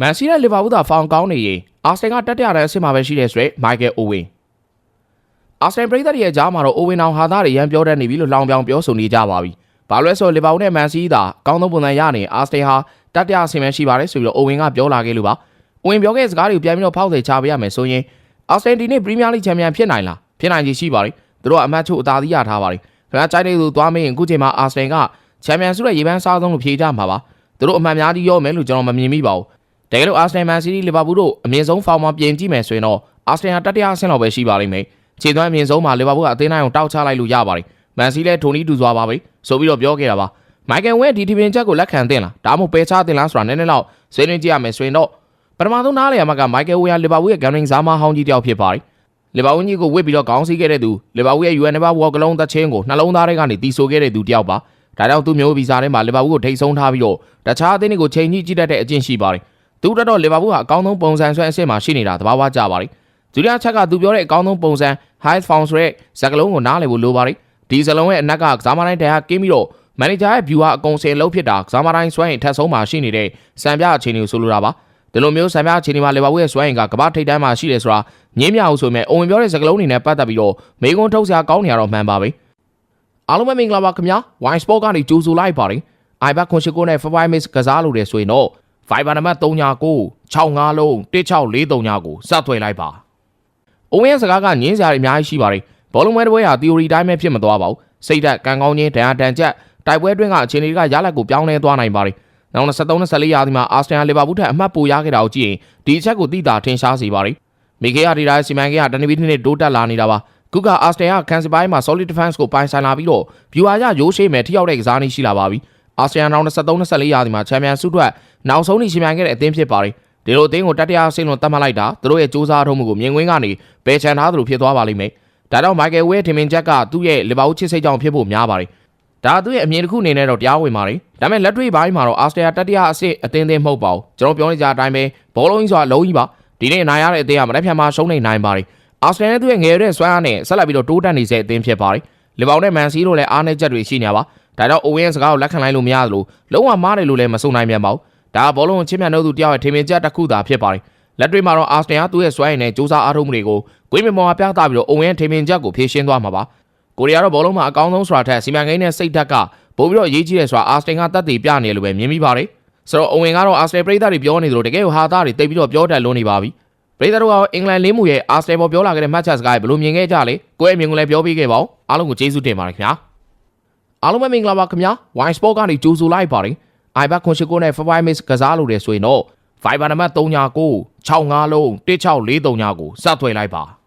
မန်စီးနဲ့လီဗာပူးသာဖောင်ကောင်းနေရင်အာဆင်ကတက်တရတဲ့အဆင့်မှာပဲရှိတဲ့ဆိုရက်မိုက်ကယ်အိုဝင်းအာဆင်ပရိသတ်ရဲ့ကြားမှာတော့အိုဝင်းအောင်ဟာသားတွေရန်ပြောတတ်နေပြီလို့လောင်ပြောင်ပြောဆိုနေကြပါပြီ။ဘာလို့လဲဆိုတော့လီဗာပူးနဲ့မန်စီးသာအကောင်းဆုံးပုံစံရနေအာဆင်ဟာတက်တရအဆင့်ပဲရှိပါတယ်ဆိုပြီးတော့အိုဝင်းကပြောလာခဲ့လို့ပါ။အိုဝင်းပြောခဲ့တဲ့စကားတွေကိုပြန်ပြီးတော့ဖောက်စေချပေးရမယ်ဆိုရင်အာဆင်ဒီနေ့ပရီးမီးယားလိချန်ပီယံဖြစ်နိုင်လားဖြစ်နိုင်ခြေရှိပါတယ်။သူတို့ကအမတ်ချုပ်အသာစီးရထားပါတယ်။ခင်ဗျားကြိုက်တဲ့သူသွားမင်းအခုချိန်မှာအာဆင်ကချန်ပီယံဆုရဲ့ရေပန်းစားဆုံးလို့ဖြေကြမှာပါ။သူတို့အမှန်များကြီးရောမယ်လို့ကျွန်တော်မမြင်မိပါဘူး။ တကယ်လို့အာဆင်နယ်မန်စီးတီးလီဗာပူးတို့အမြင့်ဆုံးဖောင်မှာပြင်ကြည့်မယ်ဆိုရင်တော့အာဆင်ဟာတတိယအဆင့်လောက်ပဲရှိပါလိမ့်မယ်။ခြေသွမ်းအမြင့်ဆုံးမှာလီဗာပူးကအသင်းတိုင်းကိုတောက်ချလိုက်လို့ရပါတယ်။မန်စီးလည်းထိုနီးတူစွာပါပဲဆိုပြီးတော့ပြောခဲ့တာပါ။မိုက်ကယ်ဝဲဒီတီပင်ချက်ကိုလက်ခံသင့်လားဒါမှမဟုတ်ပယ်ချသင့်လားဆိုတာနည်းနည်းလောက်ဆွေးနွေးကြည့်ရမယ်ဆိုရင်တော့ပထမဆုံးနားလည်ရမှာကမိုက်ကယ်ဝဲဟာလီဗာပူးရဲ့ဂန်နင်းဇာမာဟောင်းကြီးတယောက်ဖြစ်ပါတယ်။လီဗာပူးကြီးကိုဝစ်ပြီးတော့ခေါင်းစည်းခဲ့တဲ့သူလီဗာပူးရဲ့ UN ဘောကလုံးသက်ချင်းကိုနှလုံးသားထဲကနေတီးဆိုခဲ့တဲ့သူတယောက်ပါ။ဒါကြောင့်သူမျိုးဗီဇာထဲမှာလီဗာပူးကိုထိတ်ဆုံးထားပြီးတော့တခြားအသင်းတွေကိုချိန်ညှိကြည့်တတ်တဲ့အကျင့်ရှိပါတယ်။ သူတက်တော့လီဗာပူးဟာအကောင်းဆုံးပုံစံဆွဲအဆင့်မှာရှိနေတာသဘာဝကျပါတယ်။ဒုတိယချက်ကသူပြောတဲ့အကောင်းဆုံးပုံစံ high found ဆိုတဲ့ဇာတ်ကလုံးကိုနားလည်ဖို့လိုပါတယ်။ဒီဇလုံးရဲ့အနက်ကကစားမတိုင်းတရားကင်းပြီးတော့မန်နေဂျာရဲ့ view ဟာအကုန်စင်လုံးဖြစ်တာကစားမတိုင်းဆွဲရင်ထက်ဆုံးမှာရှိနေတဲ့စံပြအခြေအနေကိုဆိုလိုတာပါ။ဒီလိုမျိုးစံပြအခြေအနေမှာလီဗာပူးရဲ့ဆွဲရင်ကကမ္ဘာထိပ်တန်းမှာရှိတယ်ဆိုတာငင်းမြအောင်ဆိုပေမဲ့အိုဝင်ပြောတဲ့ဇာတ်ကလုံးတွေနဲ့ပတ်သက်ပြီးတော့မေကွန်းထုတ်စရာကောင်းနေရတော့မှန်ပါပဲ။အားလုံးပဲမင်္ဂလာပါခင်ဗျာ။ Wine Sport ကနေကြိုဆိုလိုက်ပါတယ်။ iBack ခွန်ရှိကိုနဲ့ Five Miss ကစားလို့တယ်ဆိုရင်တော့ Fiber နံပါတ်39 65လုံး1643ကိုစသွယ်လိုက်ပါ။အိုဝင်းရဲ့စကားကညင်းစရာတွေအများကြီးရှိပါတယ်။ဘောလုံးပွဲတစ်ပွဲဟာ theory တိုင်းပဲဖြစ်မသွားပါဘူး။စိတ်ဓာတ်ကံကောင်းခြင်းဒဏ်ရာတန်ချက်တိုက်ပွဲအတွင်းကအခြေအနေတွေကရလဒ်ကိုပြောင်းလဲသွားနိုင်ပါတယ်။နောက်23 24ရာသီမှာအာစနယ်လီဗာပူးထက်အမှတ်ပိုရခဲ့တာကိုကြည့်ရင်ဒီအချက်ကိုသိတာထင်ရှားစေပါတယ်။မီဂေယာဒီဒါစီမန်ကတနည်းပြီးတစ်နေ့တိုးတက်လာနေတာပါ။ခုကအာစနယ်ကကန်စီပိုင်းမှာ solid defense ကိုပိုင်ဆိုင်လာပြီးတော့ viewer ရရိုးရှိမယ်ထိရောက်တဲ့ကစားနည်းရှိလာပါပြီ။ အာစနယ်နောက်23 24ရာသီမှာချန်ပီယံဆုထွက်နောက်ဆုံးနေရှင်ပြိုင်ခဲ့တဲ့အသင်းဖြစ်ပါတယ်။ဒီလိုအသင်းကိုတတိယအဆင့်လို့သတ်မှတ်လိုက်တာသူတို့ရဲ့စူးစမ်းထုံးမှုကိုမြင်ကွင်းကနေပယ်ချန်ထားသလိုဖြစ်သွားပါလိမ့်မယ်။ဒါကြောင့်မိုက်ကယ်ဝဲထင်မင်ချက်ကသူ့ရဲ့လီဗာပူးချစ်စိတ်ကြောင့်ဖြစ်ဖို့များပါတယ်။ဒါသူ့ရဲ့အမြင်တစ်ခုအနေနဲ့တော့တရားဝင်ပါတယ်။ဒါပေမဲ့လက်တွေ့ပိုင်းမှာတော့အာစတရာတတိယအဆင့်အသင်းသင်းမဟုတ်ပါဘူး။ကျွန်တော်ပြောနေကြအတိုင်းပဲဘောလုံးကြီးဆိုတာလုံးကြီးပါ။ဒီနေ့အနိုင်ရတဲ့အသင်းကမနေ့ဖြန်မှာရှုံးနေနိုင်ပါတယ်။အာစတရာနဲ့သူ့ရဲ့ငယ်တဲ့စွမ်းအားနဲ့ဆက်လက်ပြီးတော့တိုးတက်နေစေအသင်းဖြစ်ပါတယ်။လီဗာပူးနဲ့မန်စီးတို့လည်းအားနည်းချက်တွေရှိနေပါ။ ဒါကြောင့်အိုဝင်းစကားကိုလက်ခံလိုက်လို့မရသလိုလုံးဝမားတယ်လို့လည်းမဆိုနိုင်ပြန်ပါဘူး။ဒါကဘောလုံးကိုချင်းမြတ်နှုတ်သူတယောက်ရဲ့ထင်မြင်ချက်တစ်ခုသာဖြစ်ပါတယ်။လက်တွေ့မှာတော့အာစတရာသူ့ရဲ့စွမ်းရည်နဲ့စူးစမ်းအားထုတ်မှုတွေကိုကွင်းမြမော်မှာပြသပြီးတော့အိုဝင်းထင်မြင်ချက်ကိုဖြည့်ရှင်းသွားမှာပါ။ကိုရီးယားတော့ဘောလုံးမှာအကောင်းဆုံးဆိုတာထက်စီမံကိန်းနဲ့စိတ်ဓာတ်ကပို့ပြီးတော့အရေးကြီးတယ်ဆိုတာအာစတင်ကတတ်သိပြနေလို့ပဲမြင်မိပါတယ်။ဆိုတော့အိုဝင်ကတော့အာစတင်ပြည်သားတွေပြောနေသလိုတကယ်ကိုဟာသားတွေတိတ်ပြီးတော့ပြောတတ်လွန်းနေပါပြီ။ပြည်သားတို့ကအင်္ဂလန်လေးမှုရဲ့အာစတင်ပေါ်ပြောလာခဲ့တဲ့မှတ်ချက်စကားကိုဘယ်လိုမြင်ခဲ့ကြလဲ။ကိုယ့်ရဲ့မြင်ကိုလည်းပြောပြခဲ့ပါဦး။အားလုံးကိုကျေးဇူးတင်ပါတယ်ခင်ဗျာ။ အားလုံးပဲမင်္ဂလာပါခင်ဗျာ။ Wine Sport ကနေကြိုဆိုလိုက်ပါတယ်။ iBack ခွန်ရှိကိုနဲ့ Five Miss ကစားလို့တယ်ဆိုရင်တော့ Fiber နံပါတ်39 65လုံး1643ကိုစသွယ်လိုက်ပါ။